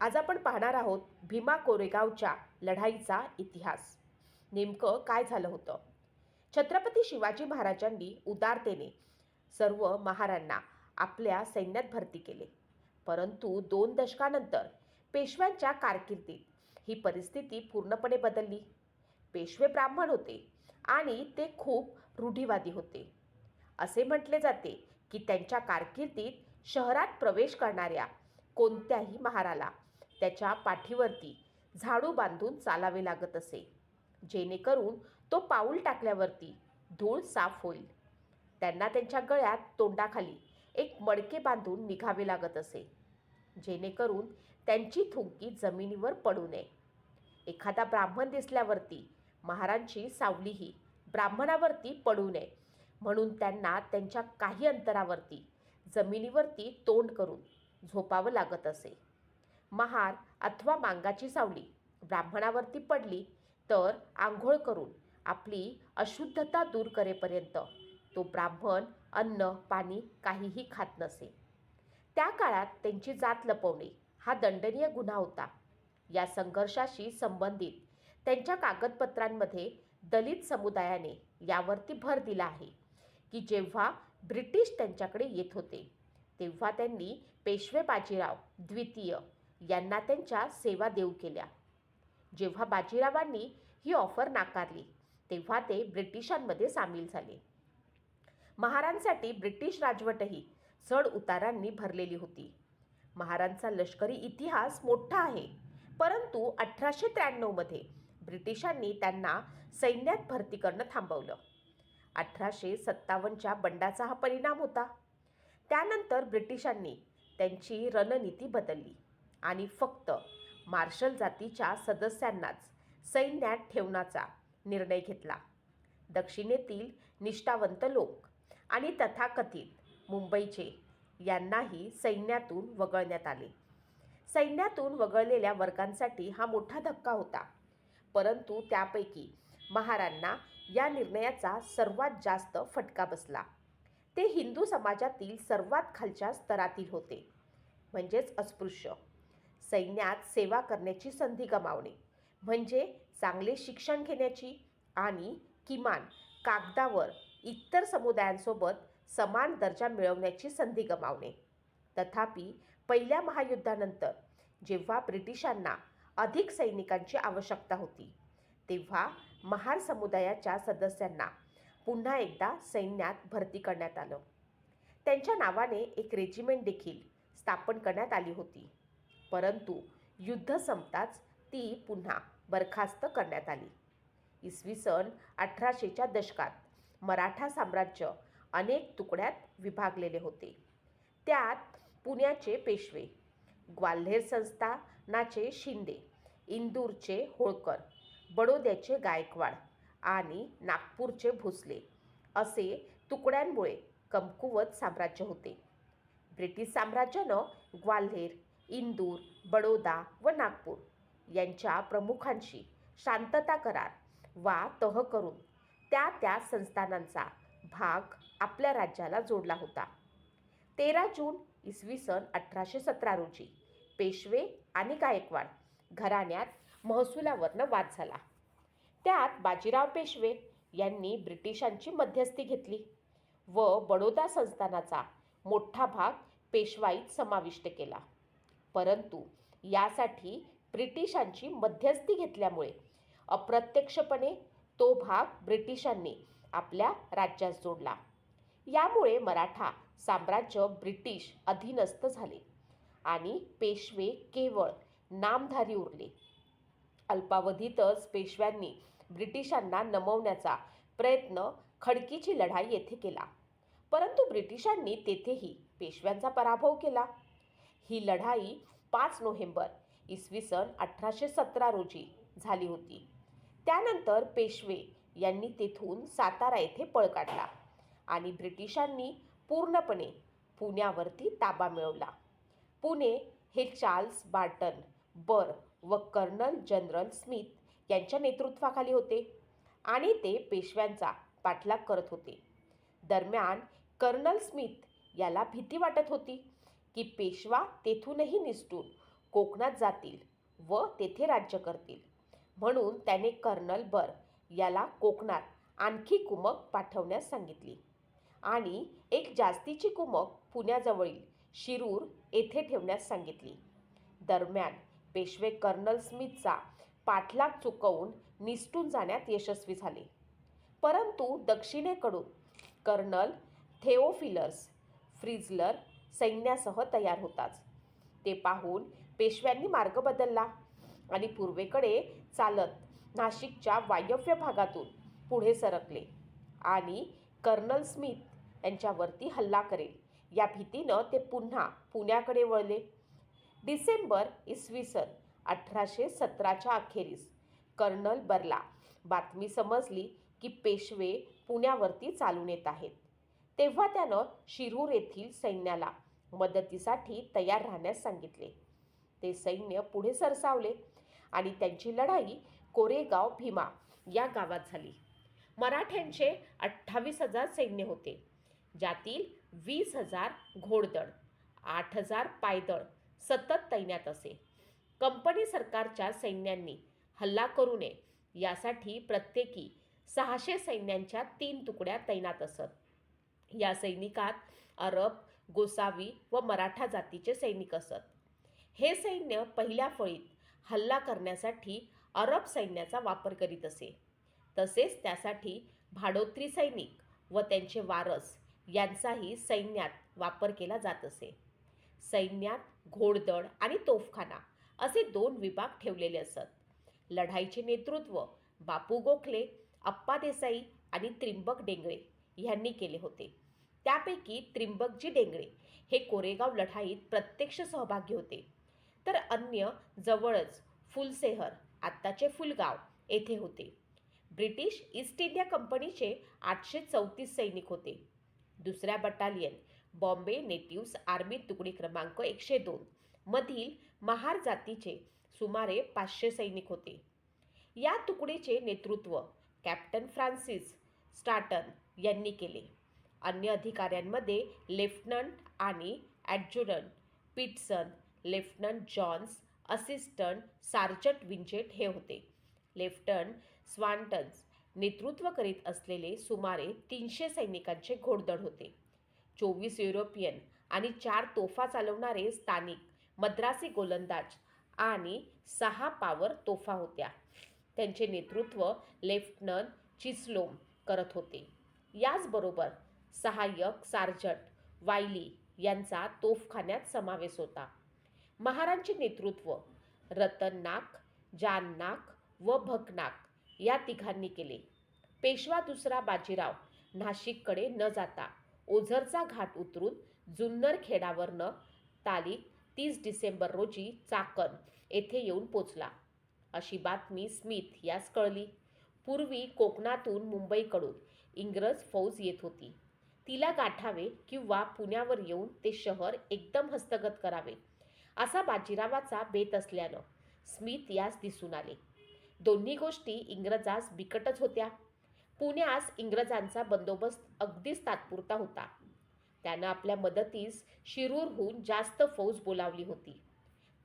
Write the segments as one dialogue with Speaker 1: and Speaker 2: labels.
Speaker 1: आज आपण पाहणार आहोत भीमा कोरेगावच्या लढाईचा इतिहास. नेमकं काय झालं होतं? छत्रपती शिवाजी महाराजांनी उदारतेने सर्व महारांना आपल्या सैन्यात भरती केले. परंतु दोन दशकानंतर पेशव्यांच्या कारकिर्दीत ही परिस्थिती पूर्णपणे बदलली. पेशवे ब्राह्मण होते आणि ते खूप रूढीवादी होते. असे म्हटले जाते की त्यांच्या कारकिर्दीत शहरात प्रवेश करणाऱ्या कोणत्याही महाराला त्याच्या पाठीवरती झाडू बांधून चालावे लागत असे. जेणेकरून तो पाऊल टाकल्यावरती धूळ साफ होईल. त्यांना त्यांच्या गळ्यात तोंडाखाली एक मडके बांधून निघावे लागत असे. जेणेकरून त्यांची थुंकी जमिनीवर पडू नये. एखादा ब्राह्मण दिसल्यावरती महारांची सावलीही ब्राह्मणावरती पडू नये. म्हणून त्यांना त्यांच्या काही अंतरावरती जमिनीवरती तोंड करून झोपावं लागत असे. महार अथवा मांगाची सावली. ब्राह्मणावरती पडली तर आंघोळ करून आपली अशुद्धता दूर करेपर्यंत तो ब्राह्मण अन्न पाणी काहीही खात नसे. त्या काळात त्यांची जात लपवणे हा दंडनीय गुन्हा होता. या संघर्षाशी संबंधित त्यांच्या कागदपत्रांमध्ये दलित समुदायाने यावरती भर दिला आहे की जेव्हा ब्रिटिश त्यांच्याकडे येत होते तेव्हा त्यांनी पेशवे बाजीराव द्वितीय यांना त्यांच्या सेवा देऊ केल्या. जेव्हा बाजीरावांनी ही ऑफर नाकारली तेव्हा ते ब्रिटिशांमध्ये सामील झाले. महारांसाठी ब्रिटिश राजवटही चढ उतारांनी भरलेली होती. महारांचा लष्करी इतिहास मोठा आहे. परंतु अठराशे त्र्याण्णवमध्ये ब्रिटिशांनी त्यांना सैन्यात भरती करणं थांबवलं. अठराशे सत्तावन्नच्या बंडाचा हा परिणाम होता. त्यानंतर ब्रिटिशांनी त्यांची रणनीती बदलली. आणि फक्त मार्शल जातीच्या सदस्यांनाच सैन्यात ठेवण्याचा निर्णय घेतला. दक्षिणेतील निष्ठावंत लोक आणि तथाकथित मुंबईचे यांनाही सैन्यातून वगळण्यात आले. सैन्यातून वगळलेल्या वर्गांसाठी हा मोठा धक्का होता. परंतु त्यापैकी महारांना या निर्णयाचा सर्वात जास्त फटका बसला. ते हिंदू समाजातील सर्वात खालच्या स्तरातील होते. म्हणजेच अस्पृश्य. सैन्यात सेवा करण्याची संधी गमावणे. म्हणजे चांगले शिक्षण घेण्याची आणि किमान कागदावर इतर समुदायांसोबत समान दर्जा मिळवण्याची संधी गमावणे. तथापि पहिल्या महायुद्धानंतर जेव्हा ब्रिटिशांना अधिक सैनिकांची आवश्यकता होती तेव्हा महार समुदायाच्या सदस्यांना पुन्हा एकदा सैन्यात भरती करण्यात आलं. त्यांच्या नावाने एक रेजिमेंट देखील स्थापन करण्यात आली होती. परंतु युद्ध संपताच ती पुन्हा बरखास्त करण्यात आली. इसवी सन अठराशेच्या दशकात मराठा साम्राज्य अनेक तुकड्यात विभागलेले होते. त्यात पुण्याचे पेशवे ग्वाल्हेर संस्थानाचे शिंदे इंदूरचे होळकर बडोद्याचे गायकवाड आणि नागपूरचे भोसले असे तुकड्यांमुळे कमकुवत साम्राज्य होते. ब्रिटिश साम्राज्यानं ग्वाल्हेर इंदूर बडोदा व नागपूर यांच्या प्रमुखांशी शांतता करार वा तह करून त्या त्या संस्थानांचा भाग आपल्या राज्याला जोडला होता. तेरा जून इसवी सन अठराशे सतरा रोजी पेशवे आणि गायकवाड घराण्यात महसुलावरनं वाद झाला. त्यात बाजीराव पेशवे यांनी ब्रिटिशांची मध्यस्थी घेतली व बडोदा संस्थानाचा मोठा भाग पेशवाईत समाविष्ट केला. परंतु यासाठी ब्रिटिशांची मध्यस्थी घेतल्यामुळे अप्रत्यक्षपणे तो भाग ब्रिटिशांनी आपल्या राज्यात जोडला. यामुळे मराठा साम्राज्य ब्रिटिश अधीनस्थ झाले आणि पेशवे केवळ नामधारी उरले. अल्पावधीतच पेशव्यांनी ब्रिटिशांना नमवण्याचा प्रयत्न खडकीची लढाई येथे केला. परंतु ब्रिटिशांनी तेथेही पेशव्यांचा पराभव केला. ही लढाई पाच नोव्हेंबर इसवी सन अठराशे सतरा रोजी झाली होती. त्यानंतर पेशवे यांनी तेथून सातारा येथे पळ काढला आणि ब्रिटिशांनी पूर्णपणे पुण्यावरती ताबा मिळवला. पुणे हे चार्ल्स बार्टन बर व कर्नल जनरल स्मिथ यांच्या नेतृत्वाखाली होते आणि ते पेशव्यांचा पाठलाग करत होते. दरम्यान कर्नल स्मिथ याला भीती वाटत होती. की पेशवा तेथूनही निसटून कोकणात जातील व तेथे राज्य करतील. म्हणून त्याने कर्नल बर याला कोकणात आणखी कुमक पाठवण्यास सांगितली. आणि एक जास्तीची कुमक पुण्याजवळील शिरूर येथे ठेवण्यास सांगितली. दरम्यान पेशवे कर्नल स्मिथचा पाठलाग चुकवून निसटून जाण्यात यशस्वी झाले. परंतु दक्षिणेकडून कर्नल थेओफिलस फ्रिझलर सैन्यासह तयार होताच. ते पाहून पेशव्यांनी मार्ग बदलला आणि पूर्वेकडे चालत नाशिकच्या वायव्य भागातून पुढे सरकले आणि कर्नल स्मिथ यांच्यावरती हल्ला करेल. या भीतीनं ते पुन्हा पुण्याकडे वळले. डिसेंबर इसवी सन अठराशे सतराच्या अखेरीस कर्नल बरला बातमी समजली की पेशवे पुण्यावरती चालून येत आहेत. तेव्हा त्यानं शिरूर येथील सैन्याला मदतीसाठी तयार राहण्यास सांगितले. ते सैन्य पुढे सरसावले आणि त्यांची लढाई कोरेगाव भीमा या गावात झाली. मराठ्यांचे अठ्ठावीस हजार सैन्य होते. ज्यातील वीस हजार घोडदळ आठ हजार पायदळ सतत तैनात असे. कंपनी सरकारच्या सैन्यांनी हल्ला करू नये यासाठी प्रत्येकी सहाशे सैन्यांच्या तीन तुकड्या तैनात असत. या सैनिकात अरब गोसावी व मराठा जातीचे सैनिक असत. हे सैन्य पहिल्या फळीत हल्ला करण्यासाठी अरब सैन्याचा वापर करीत असे. तसेच त्यासाठी भाडोत्री सैनिक व त्यांचे वारस यांचाही सैन्यात वापर केला जात असे. सैन्यात घोडदळ आणि तोफखाना असे दोन विभाग ठेवलेले असत. लढाईचे नेतृत्व बापू गोखले अप्पा देसाई आणि त्रिंबक डेंगळे यांनी केले होते. त्यापैकी त्रिंबकजी डेंगळे हे कोरेगाव लढाईत प्रत्यक्ष सहभागी होते. तर अन्य जवळच फुलसेहर आत्ताचे फुलगाव येथे होते. ब्रिटिश ईस्ट इंडिया कंपनीचे आठशे चौतीस सैनिक होते. दुसऱ्या बटालियन बॉम्बे नेटिव्स आर्मी तुकडी क्रमांक एकशे दोन मधील महार जातीचे सुमारे पाचशे सैनिक होते. या तुकडीचे नेतृत्व कॅप्टन फ्रान्सिस स्टार्टन यांनी केले. अन्य अधिकाऱ्यांमध्ये लेफ्टनंट आणि adjutant Pitson lieutenant Jones assistant sergeant Winchet हे होते. लेफ्टनंट स्वान्टन्स नेतृत्व करीत असलेले सुमारे तीनशे सैनिकांचे घोडदळ होते. चोवीस युरोपियन आणि चार तोफा चालवणारे स्थानिक मद्रासी गोलंदाज आणि सहा पावर तोफा होत्या. त्यांचे नेतृत्व लेफ्टनंट चिस्लोम करत होते. याचबरोबर सहाय्यक सार्जंट वायली यांचा तोफखान्यात समावेश होता. महारांचे नेतृत्व रतननाक जाननाक व भकनाक या तिघांनी केले. पेशवा दुसरा बाजीराव नाशिककडे न जाता ओझरचा घाट उतरून जुन्नर खेडावरनं तारीख तीस डिसेंबर रोजी चाकण येथे येऊन पोचला. अशी बातमी स्मिथ यास कळली. पूर्वी कोकणातून मुंबईकडून इंग्रज फौज येत होती. तिला गाठावे किंवा पुण्यावर येऊन ते शहर एकदम हस्तगत करावे असा बाजीरावाचा बेत असल्यानं स्मिथ यास दिसून आले. दोन्ही गोष्टी इंग्रजास बिकटच होत्या. पुण्यास इंग्रजांचा बंदोबस्त अगदीच तात्पुरता होता. त्यानं आपल्या मदतीस शिरूरहून जास्त फौज बोलावली होती.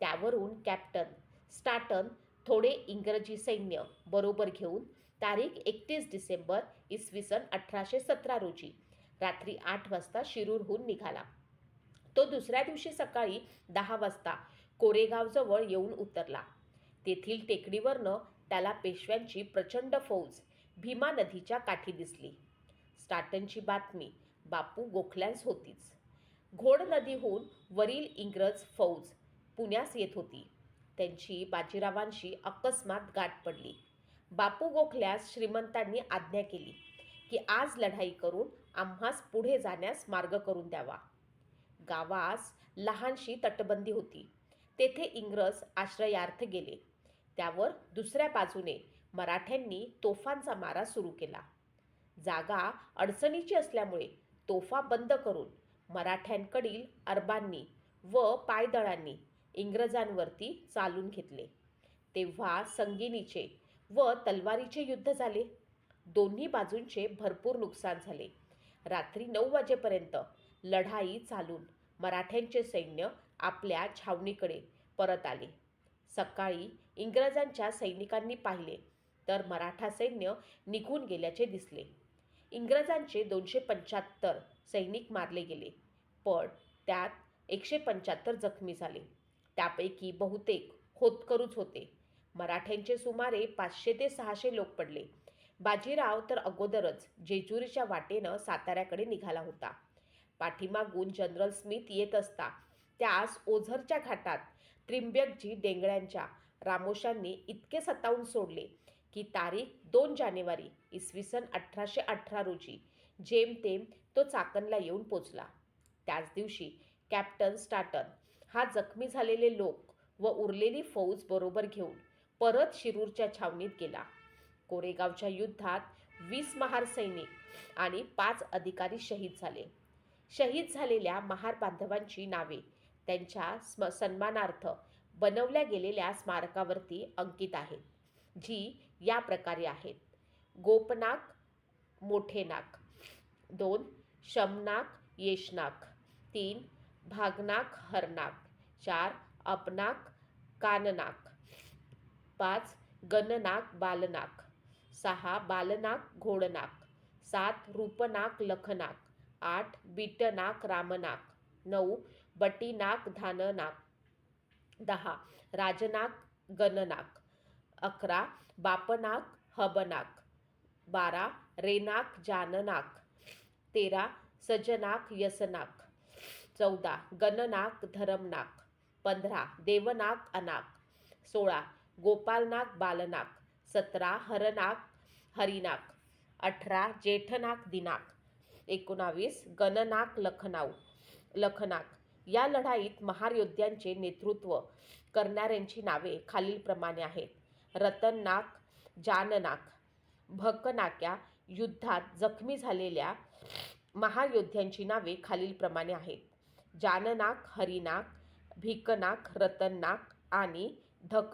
Speaker 1: त्यावरून कॅप्टन स्टाटन थोडे इंग्रजी सैन्य बरोबर घेऊन तारीख एकतीस डिसेंबर इसवी सन अठराशे सतरा रोजी रात्री आठ वाजता शिरूरहून निघाला. तो दुसऱ्या दिवशी सकाळी दहा वाजता कोरेगावजवळ येऊन उतरला. तेथील टेकडीवरनं त्याला पेशव्यांची प्रचंड फौज भीमा नदीच्या काठी दिसली. स्टार्टनची बातमी बापू गोखल्यास होतीच. घोड नदीहून वरील इंग्रज फौज पुण्यास येत होती. त्यांची बाजीरावांशी अकस्मात गाठ पडली. बापू गोखल्यास श्रीमंतांनी आज्ञा केली की आज लढाई करून आम्हास पुढे जाण्यास मार्ग करून द्यावा. गावास लहानशी तटबंदी होती. तेथे इंग्रज आश्रयार्थ गेले. त्यावर दुसऱ्या बाजूने मराठ्यांनी तोफांचा मारा सुरू केला. जागा अडचणीची असल्यामुळे तोफा बंद करून मराठ्यांकडील अरबांनी व पायदळांनी इंग्रजांवरती चालून घेतले. तेव्हा संगिनीचे व तलवारीचे युद्ध झाले. दोन्ही बाजूंचे भरपूर नुकसान झाले. रात्री नऊ वाजेपर्यंत लढाई चालून मराठ्यांचे सैन्य आपल्या छावणीकडे परत आले. सकाळी इंग्रजांच्या सैनिकांनी पाहिले तर मराठा सैन्य निघून गेल्याचे दिसले. इंग्रजांचे दोनशे पंच्याहत्तर सैनिक मारले गेले पण त्यात एकशे पंच्याहत्तर जखमी झाले. त्यापैकी बहुतेक होतकरूच होते. मराठ्यांचे सुमारे पाचशे ते सहाशे लोक पडले. बाजीराव तर अगोदरच जेजुरीच्या वाटेनं साताऱ्याकडे निघाला होता. पाठीमागून जनरल स्मिथ येत असता त्यास ओझरच्या घाटात त्रिंबकजी डेंगळ्यांच्या रामोशांनी इतके सतावून सोडले की तारीख दोन जानेवारी इसवी सन अठराशे अठरा रोजी जेमतेम तो चाकणला येऊन पोचला. त्याच दिवशी कॅप्टन स्टाटन हा जखमी झालेले लोक व उरलेली फौज बरोबर घेऊन परत शिरूरच्या छावणीत गेला. कोरेगावच्या युद्धात वीस महार सैनिक आणि पाच अधिकारी शहीद झाले. शहीद झालेल्या महार बांधवांची नावे त्यांच्या स्म सन्मानार्थ बनवल्या गेलेल्या स्मारकावरती अंकित आहेत जी या प्रकारे आहेत. गोपनाक मोठे नाक दोन शमनाक येशनाक तीन भागनाक हरनाक चार अपनाक काननाक पाच गणनाक बालनाक सहा बालनाक घोडनाक. सात रूपनाक लखनाक. आठ बीटनाक रामनाक. नऊ बटीनाक धाननाक. दहा राजनाक गणनाक. अकरा बापनाक हबनाक. बारा रेनाक जाननाक. तेरा सजनाक यसनाक. चौदा गणनाक धरमनाक. पंधरा देवनाक अनाक. सोळा गोपालनाक बालनाक. सतरा हरनाक हरिनाक. अठरा जेठनाक दिनाक. एकोणावीस गणनाक लखनाऊ. लखनाक. या लढाईत महारयोद्ध्यांचे नेतृत्व करणाऱ्यांची नावे खालीलप्रमाणे आहेत. रतननाक जाननाक भकनाक्या युद्धात जखमी झालेल्या महायोद्ध्यांची नावे खालीलप्रमाणे आहेत. जाननाक हरिनाक भिकनाक रतननाक आणि धक